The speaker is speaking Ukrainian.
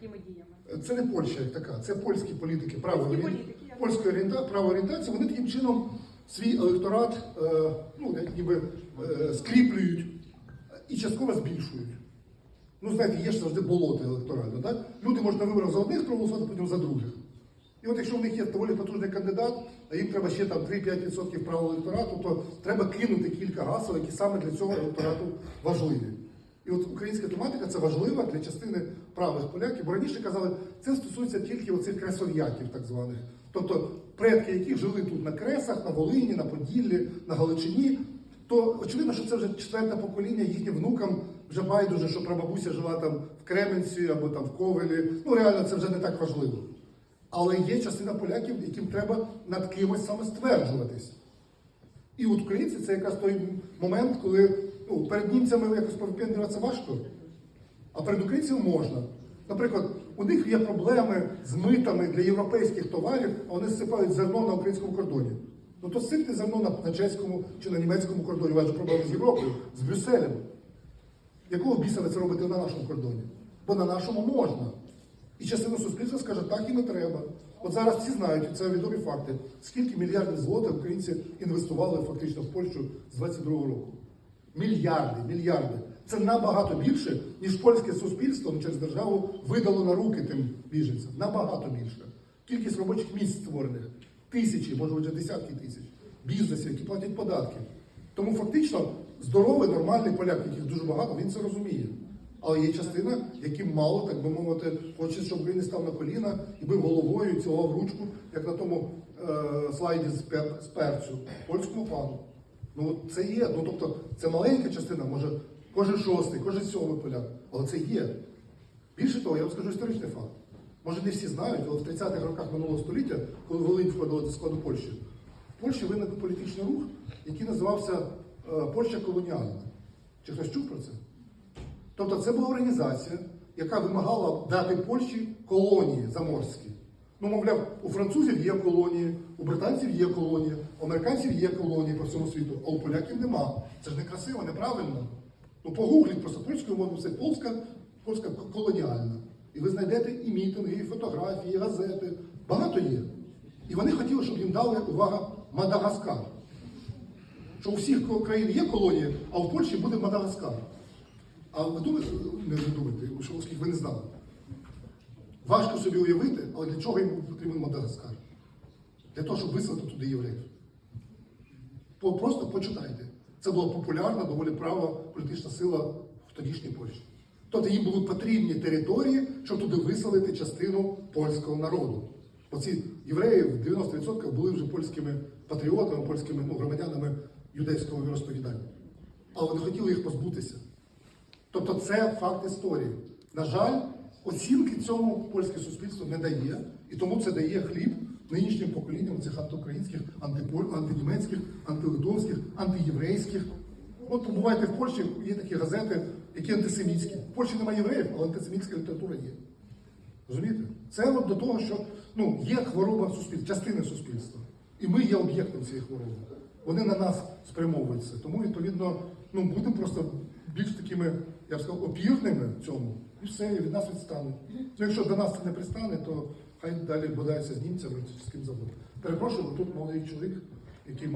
такими діями? Це не Польща як така, це польські політики правої Польські політики, я польської орієнта, правої орієнтації. Вони таким чином свій електорат е, ну, ніби е, скріплюють і частково збільшують. Ну, знаєте, є ж завжди болото електоральне. Так? Люди можуть на виборах за одних проголосувати, потім за других. І от якщо в них є доволі потужний кандидат, а їм треба ще там 3-5% права електорату, то треба кинути кілька гасел, які саме для цього електорату важливі. І от українська тематика це важлива для частини правих поляків, бо раніше казали, це стосується тільки оцих кресов'яків, так званих. Тобто предки, які жили тут на Кресах, на Волині, на Поділлі, на Галичині, то очевидно, що це вже четверте покоління їхнім внукам вже байдуже, що прабабуся жила там в Кременці або там в Ковелі. Ну реально це вже не так важливо. Але є частина поляків, яким треба над кимось саме стверджуватись. І от українці це якраз той момент, коли ну, перед німцями якось повипендрюватися важко, а перед українцями можна. Наприклад, у них є проблеми з митами для європейських товарів, а вони зсипають зерно на українському кордоні. Ну то сипте зерно на, на чеському чи на німецькому кордоні, у проблеми з Європою, з Брюсселем. Якого біса ви це робите на нашому кордоні? Бо на нашому можна. І частина суспільства скаже, так і не треба. От зараз всі знають, це відомі факти, скільки мільярдів злотих українці інвестували фактично в Польщу з 22-го року. Мільярди, мільярди. Це набагато більше, ніж польське суспільство через державу видало на руки тим біженцям. Набагато більше. Кількість робочих місць створених тисячі, може вже десятки тисяч бізнесів, які платять податки. Тому фактично здоровий, нормальний поляк, яких дуже багато, він це розуміє. Але є частина, яким мало, так би мовити, хоче, щоб він не став на коліна і бив головою і цілував ручку, як на тому е, слайді з, пер, з перцю, польському пану. Ну це є. Ну тобто це маленька частина, може кожен шостий, кожен сьомий поляк, але це є. Більше того, я вам скажу історичний факт. Може, не всі знають, але в 30-х роках минулого століття, коли Волинь входила до складу Польщі, в Польщі виник політичний рух, який називався е, Польща колоніальна. Чи хтось чув про це? Тобто це була організація, яка вимагала дати Польщі колонії заморські. Ну, мовляв, у французів є колонії, у британців є колонії, у американців є колонії по всьому світу, а у поляків нема. Це ж не красиво, неправильно. Ну, погугліть просто польською мовою, це польська, польська колоніальна. І ви знайдете і мітинги, і фотографії, і газети. Багато є. І вони хотіли, щоб їм дали увага Мадагаскар. Що у всіх країн є колонії, а в Польщі буде Мадагаскар. А ви думаєте, не думаєте, що ви не знали. Важко собі уявити, але для чого йому потрібен Мадагаскар? Для того, щоб виселити туди євреїв. Просто почитайте. Це була популярна, доволі права політична сила в тодішній Польщі. Тобто їм були потрібні території, щоб туди виселити частину польського народу. Оці євреї в 90% були вже польськими патріотами, польськими ну, громадянами юдейського віросповідання. Але вони хотіли їх позбутися. Тобто це факт історії. На жаль, оцінки цьому польське суспільство не дає, і тому це дає хліб нинішнім поколінням цих антиукраїнських, антинімецьких, антилитовських, антиєврейських. От побувайте в Польщі, є такі газети, які антисемітські. В Польщі немає євреїв, але антисемітська література є. Розумієте? Це от до того, що ну, є хвороба суспільства, частини суспільства. І ми є об'єктом цієї хвороби. Вони на нас спрямовуються. Тому, відповідно, ну, будемо просто більш такими, я б сказав, опірними цьому. І все, і від нас відстануть. То якщо до нас це не пристане, то хай далі бодається з німцями з ким завгодно. Перепрошую, тут молодий чоловік, який